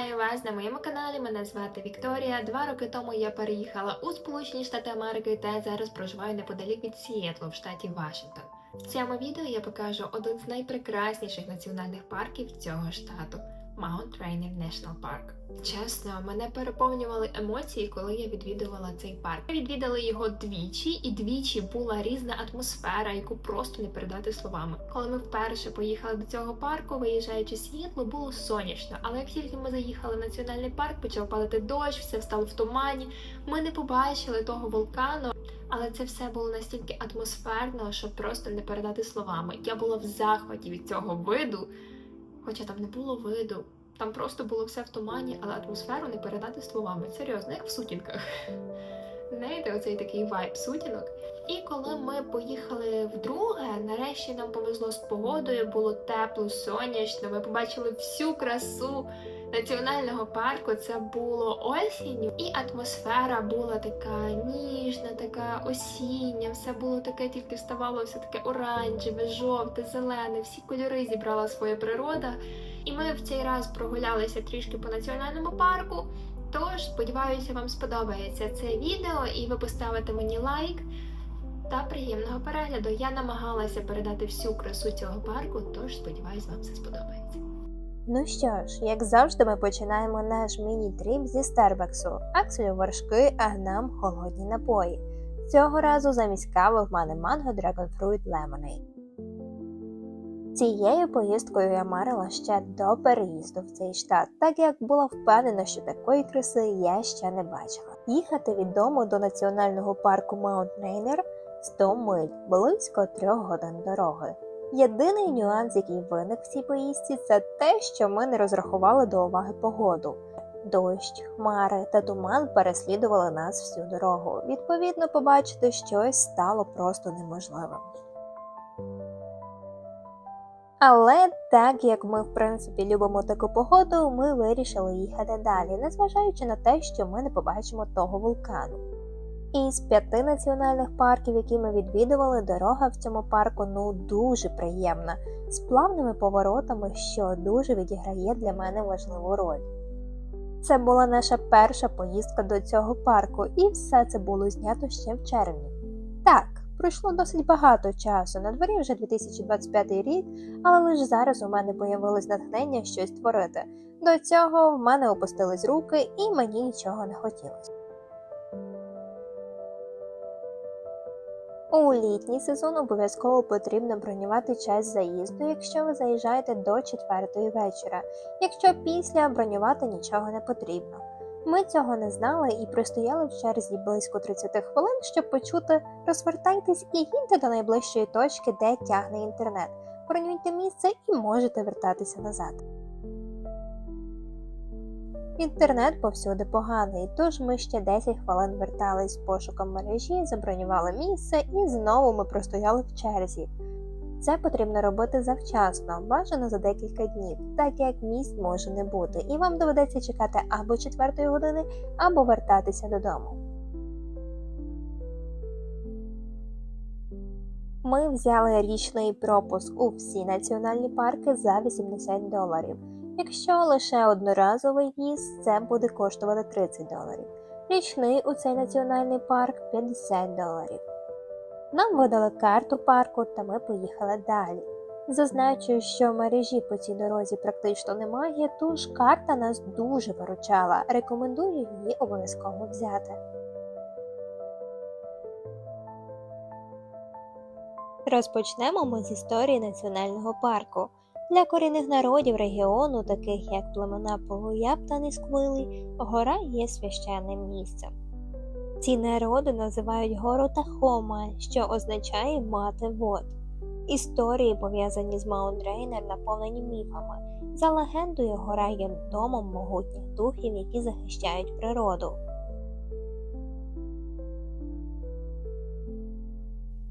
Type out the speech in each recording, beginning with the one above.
Вітаю вас на моєму каналі. Мене звати Вікторія. Два роки тому я переїхала у Сполучені Штати Америки та зараз проживаю неподалік від Сієтлу в штаті Вашингтон. В цьому відео я покажу один з найпрекрасніших національних парків цього штату Mount Rainier National Park. Чесно, мене переповнювали емоції, коли я відвідувала цей парк. Ми відвідали його двічі, і двічі була різна атмосфера, яку просто не передати словами. Коли ми вперше поїхали до цього парку, виїжджаючи Сієтлу, було сонячно. Але як тільки ми заїхали в національний парк, почав падати дощ, все стало в тумані. Ми не побачили того вулкану. Але це все було настільки атмосферно, що просто не передати словами. Я була в захваті від цього виду, хоча там не було виду. Там просто було все в тумані, але атмосферу не передати словами. Серйозно, як в сутінках. Знаєте, оцей такий вайб сутінок. І коли ми поїхали вдруге, нарешті нам повезло з погодою, було тепло, сонячно. Ми побачили всю красу національного парку. Це було осінню, і атмосфера була така ніжна, така осіння. Все було таке, тільки вставало все таке оранжеве, жовте, зелене. Всі кольори зібрала своя природа. І ми в цей раз прогулялися трішки по національному парку. Тож, сподіваюся, вам сподобається це відео, і ви поставите мені лайк та приємного перегляду. Я намагалася передати всю красу цього парку, тож сподіваюся, вам все сподобається. Ну що ж, як завжди, ми починаємо наш міні-тріп зі Старбаксу. Акселю вершки, а нам холодні напої. Цього разу замість кави в мене манго Dragon Fruit Lemonade. Цією поїздкою я марила ще до переїзду в цей штат, так як була впевнена, що такої краси я ще не бачила. Їхати від дому до національного парку Маунт Рейнер 100 миль, близько трьох годин дороги. Єдиний нюанс, який виник в цій поїздці, це те, що ми не розрахували до уваги погоду. Дощ, хмари та туман переслідували нас всю дорогу. Відповідно, побачити щось стало просто неможливим. Але так як ми, в принципі, любимо таку погоду, ми вирішили їхати далі, незважаючи на те, що ми не побачимо того вулкану. Із п'яти національних парків, які ми відвідували, дорога в цьому парку ну дуже приємна, з плавними поворотами, що дуже відіграє для мене важливу роль. Це була наша перша поїздка до цього парку, і все це було знято ще в червні. Так, пройшло досить багато часу, на дворі вже 2025 рік, але лише зараз у мене появилось натхнення щось творити. До цього в мене опустились руки, і мені нічого не хотілося. У літній сезон обов'язково потрібно бронювати час заїзду, якщо ви заїжджаєте до 4 вечора, якщо після бронювати нічого не потрібно. Ми цього не знали і простояли в черзі близько 30 хвилин, щоб почути розвертайтесь і їдьте до найближчої точки, де тягне інтернет. Бронюйте місце і можете вертатися назад. Інтернет повсюди поганий, тож ми ще 10 хвилин вертались з пошуком мережі, забронювали місце і знову ми простояли в черзі. Це потрібно робити завчасно, бажано за декілька днів, так як місць може не бути, і вам доведеться чекати або 4 години, або вертатися додому. Ми взяли річний пропуск у всі національні парки за 80 доларів. Якщо лише одноразовий в'їзд, це буде коштувати 30 доларів. Річний у цей національний парк 50 доларів. Нам видали карту парку, та ми поїхали далі. Зазначу, що мережі по цій дорозі практично немає, тож карта нас дуже виручала. Рекомендую її обов'язково взяти. Розпочнемо ми з історії національного парку. Для корінних народів регіону, таких як племена Полуяб та Нисквили, гора є священним місцем. Ці народи називають гору Тахома, що означає мати вод. Історії, пов'язані з Маунт наповнені міфами. За легендою, гора є домом могутніх духів, які захищають природу.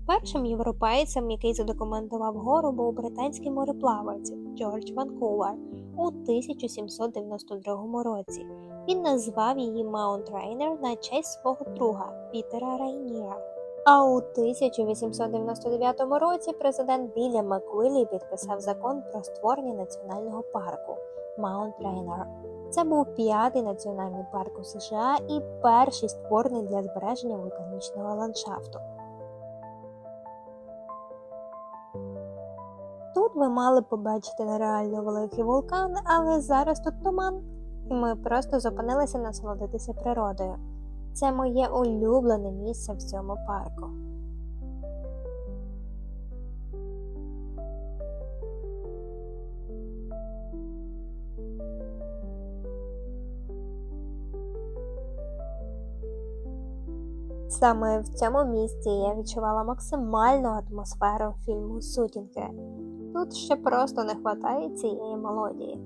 Першим європейцем, який задокументував гору, був британський мореплавець Джордж Ванкувер у 1792 році. Він назвав її Маунт Рейнер на честь свого друга Пітера Рейніра. А у 1899 році президент Вільям Маквілі підписав закон про створення національного парку Маунт Рейнер. Це був п'ятий національний парк у США і перший створений для збереження вулканічного ландшафту. Тут ви мали побачити нереально великий вулкан, але зараз тут туман, і ми просто зупинилися насолодитися природою. Це моє улюблене місце в цьому парку. Саме в цьому місці я відчувала максимальну атмосферу фільму Сутінки. Тут ще просто не вистачає цієї мелодії.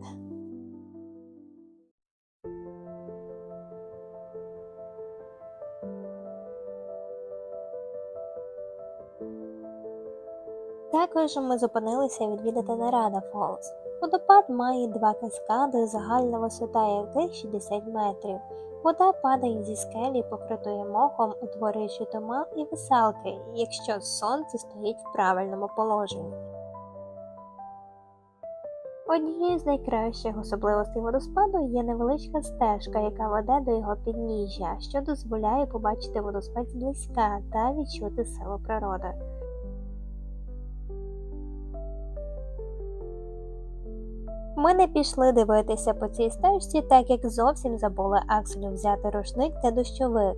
Також ми зупинилися відвідати Нарада Фолз. Водопад має два каскади, загальна висота яких 60 метрів. Вода падає зі скелі, покритої мохом, утворюючи туман і веселки, якщо сонце стоїть в правильному положенні. Однією з найкращих особливостей водоспаду є невеличка стежка, яка веде до його підніжжя, що дозволяє побачити водоспад зблизька та відчути силу природи. Ми не пішли дивитися по цій стежці, так як зовсім забули Акселю взяти рушник та дощовик.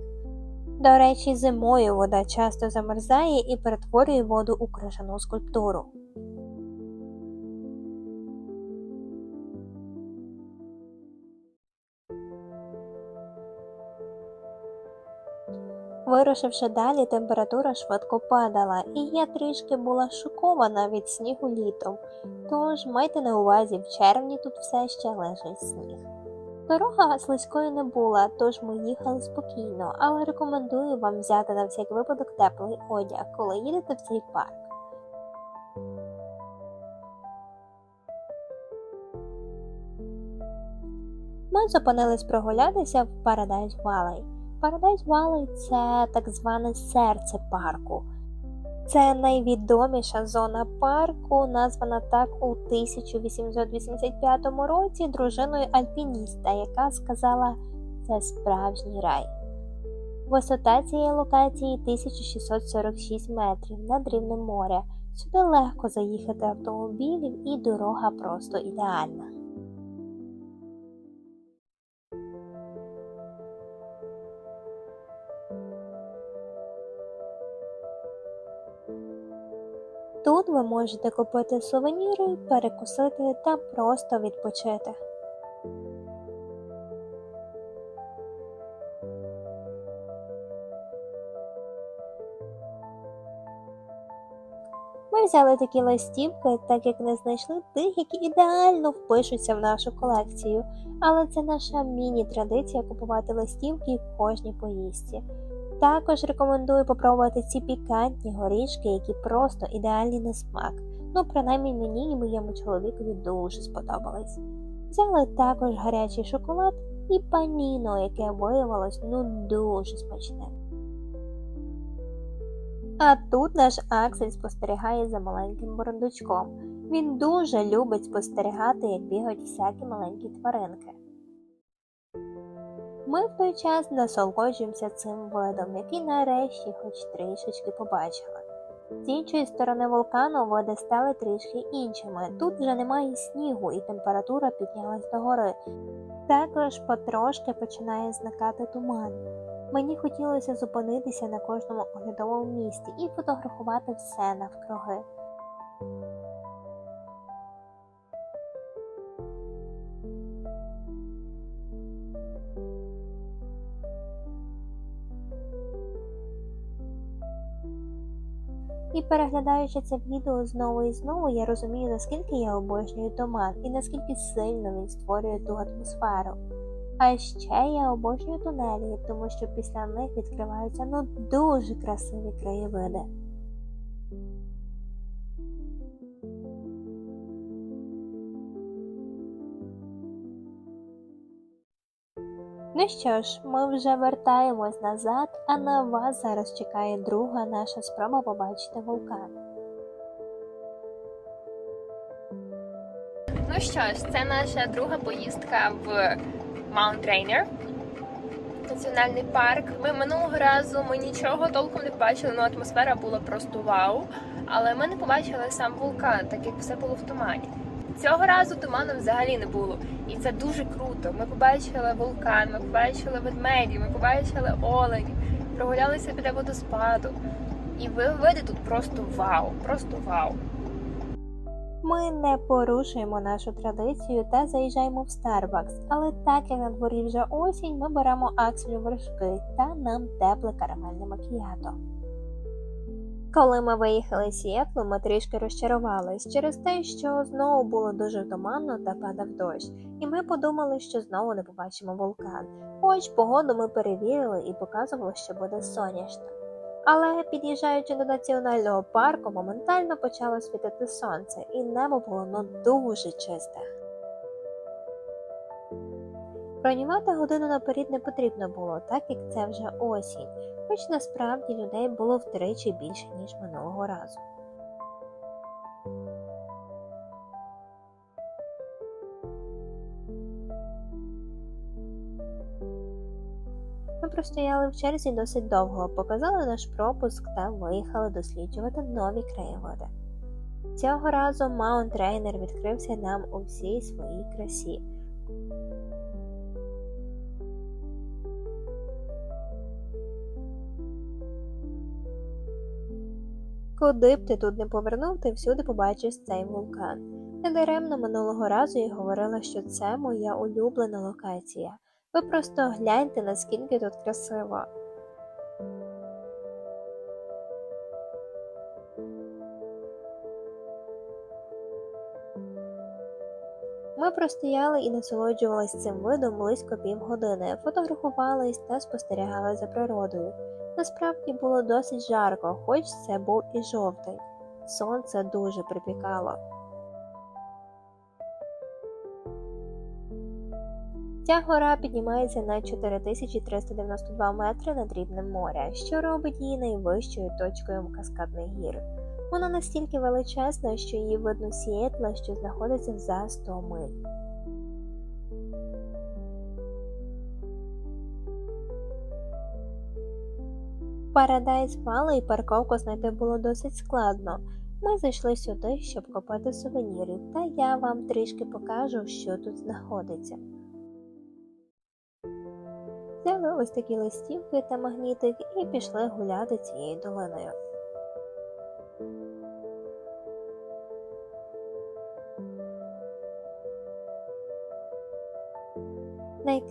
До речі, зимою вода часто замерзає і перетворює воду у крижану скульптуру. Вирушивши далі, температура швидко падала, і я трішки була шокована від снігу літом. Тож майте на увазі, в червні тут все ще лежить сніг. Дорога слизькою не була, тож ми їхали спокійно, але рекомендую вам взяти на всяк випадок теплий одяг, коли їдете в цей парк. Ми зупинились прогулятися в Paradise Valley. Paradise Valley – це так зване серце парку. Це найвідоміша зона парку, названа так у 1885 році дружиною альпініста, яка сказала це справжній рай. Висота цієї локації 1646 метрів над рівнем моря. Сюди легко заїхати автомобілів і дорога просто ідеальна. Ви можете купити сувеніри, перекусити та просто відпочити. Ми взяли такі листівки, так як не знайшли тих, які ідеально впишуться в нашу колекцію, але це наша міні-традиція купувати листівки в кожній поїздці. Також рекомендую попробувати ці пікантні горішки, які просто ідеальні на смак. Ну, принаймні мені і моєму чоловікові дуже сподобались. Взяли також гарячий шоколад і паніно, яке виявилось ну дуже смачним. А тут наш Аксель спостерігає за маленьким бурундучком. Він дуже любить спостерігати, як бігають всякі маленькі тваринки. Ми в той час насолоджуємося цим видом, який нарешті хоч трішечки побачили. З іншої сторони вулкану води стали трішки іншими. Тут вже немає снігу і температура піднялась догори. Також потрошки починає зникати туман. Мені хотілося зупинитися на кожному оглядовому місці і фотографувати все навкруги. І переглядаючи це відео знову і знову, я розумію, наскільки я обожнюю туман і наскільки сильно він створює ту атмосферу. А ще я обожнюю тунелі, тому що після них відкриваються ну дуже красиві краєвиди. Ну що ж, ми вже вертаємось назад, а на вас зараз чекає друга наша спроба побачити вулкан. Ну що ж, це наша друга поїздка в Mount Rainier, національний парк. Ми минулого разу ми нічого толком не бачили, ну атмосфера була просто вау. Але ми не побачили сам вулкан, так як все було в тумані. Цього разу туману взагалі не було, і це дуже круто. Ми побачили вулкан, ми побачили ведмедів, ми побачили оленів, прогулялися біля водоспаду. І ви види тут просто вау, просто вау. Ми не порушуємо нашу традицію та заїжджаємо в Starbucks, але так як на дворі вже осінь, ми беремо акселю вершки та нам тепле карамельне макіято. Коли ми виїхали з Сіетлу, ми трішки розчарувались через те, що знову було дуже туманно та падав дощ, і ми подумали, що знову не побачимо вулкан. Хоч погоду ми перевірили і показувало, що буде сонячно. Але під'їжджаючи до національного парку, моментально почало світити сонце, і небо було ну дуже чисте. Бронювати годину наперед не потрібно було, так як це вже осінь, хоч насправді людей було втричі більше, ніж минулого разу. Ми простояли в черзі досить довго, показали наш пропуск та виїхали досліджувати нові краєвиди. Цього разу Маунт Рейнер відкрився нам у всій своїй красі. Куди б ти тут не повернув, ти всюди побачиш цей вулкан. Недаремно минулого разу я говорила, що це моя улюблена локація. Ви просто гляньте, наскільки тут красиво. Простояли і насолоджувались цим видом близько півгодини, фотографувались та спостерігали за природою. Насправді було досить жарко, хоч це був і жовтий. Сонце дуже припікало. Ця гора піднімається на 4392 метри над рівнем моря, що робить її найвищою точкою каскадних гір. Вона настільки величезна, що її видно з Сіетла, що знаходиться за 100 миль. Парадайз Валей парковку знайти було досить складно. Ми зайшли сюди, щоб купити сувенірів, та я вам трішки покажу, що тут знаходиться. Взяли ось такі листівки та магнітик і пішли гуляти цією долиною.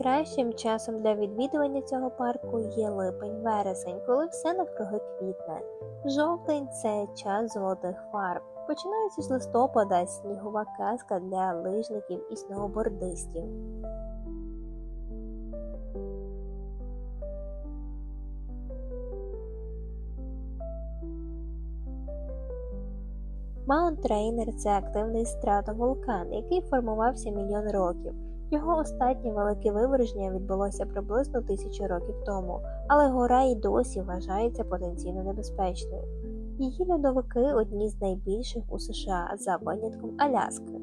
Найкращим часом для відвідування цього парку є липень-вересень, коли все навкруги квітне. Жовтень це час золотих фарб. Починаючи з листопада снігова казка для лижників і сноубордистів. Маунт Рейнер це активний стратовулкан, який формувався мільйон років. Його останнє велике виверження відбулося приблизно тисячу років тому, але гора й досі вважається потенційно небезпечною. Її льодовики одні з найбільших у США за винятком Аляски.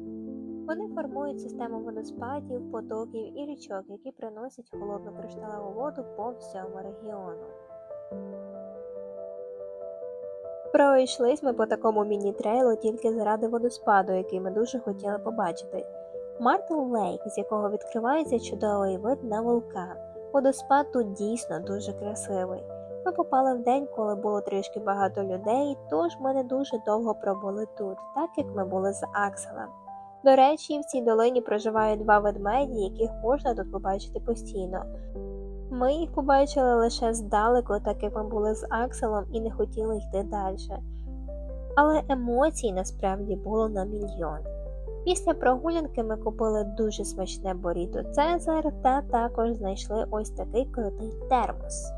Вони формують систему водоспадів, потоків і річок, які приносять холодну кришталеву воду по всьому регіону. Пройшлись ми по такому міні-трейлу тільки заради водоспаду, який ми дуже хотіли побачити. Мартл Лейк, з якого відкривається чудовий вид на вулкан. Водоспад тут дійсно дуже красивий. Ми попали в день, коли було трішки багато людей, тож ми не дуже довго пробули тут, так як ми були з Акселем. До речі, в цій долині проживають два ведмеді, яких можна тут побачити постійно. Ми їх побачили лише здалеку, так як ми були з Акселом і не хотіли йти далі. Але емоцій насправді було на мільйон. Після прогулянки ми купили дуже смачне боріто Цезар та також знайшли ось такий крутий термос.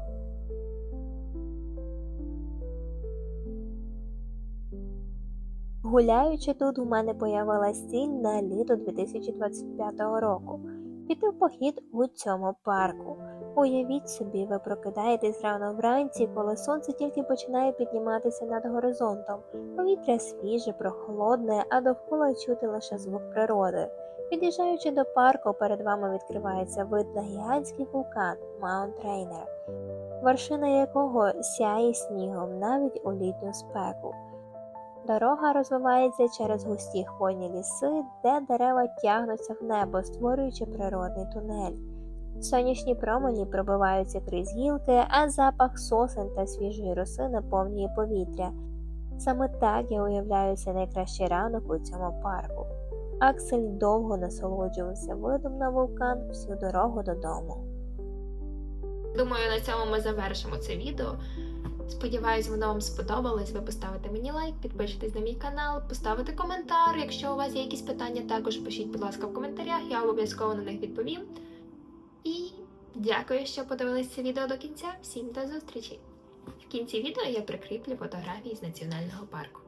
Гуляючи тут, у мене появилась ціль на літо 2025 року піти в похід у цьому парку. Уявіть собі, ви прокидаєтесь рано вранці, коли сонце тільки починає підніматися над горизонтом. Повітря свіже, прохолодне, а довкола чути лише звук природи. Під'їжджаючи до парку, перед вами відкривається вид на гігантський вулкан Маунт Рейнер, вершина якого сяє снігом навіть у літню спеку. Дорога розвивається через густі хвойні ліси, де дерева тягнуться в небо, створюючи природний тунель. Сонячні промені пробиваються крізь гілки, а запах сосен та свіжої роси наповнює повітря. Саме так я уявляю цей найкращий ранок у цьому парку. Аксель довго насолоджувався видом на вулкан всю дорогу додому. Думаю, на цьому ми завершимо це відео. Сподіваюсь, воно вам сподобалось. Ви поставите мені лайк, підпишитесь на мій канал, поставите коментар. Якщо у вас є якісь питання, також пишіть, будь ласка, в коментарях, я обов'язково на них відповім. Дякую, що подивилися це відео до кінця. Всім до зустрічі! В кінці відео я прикріплю фотографії з національного парку.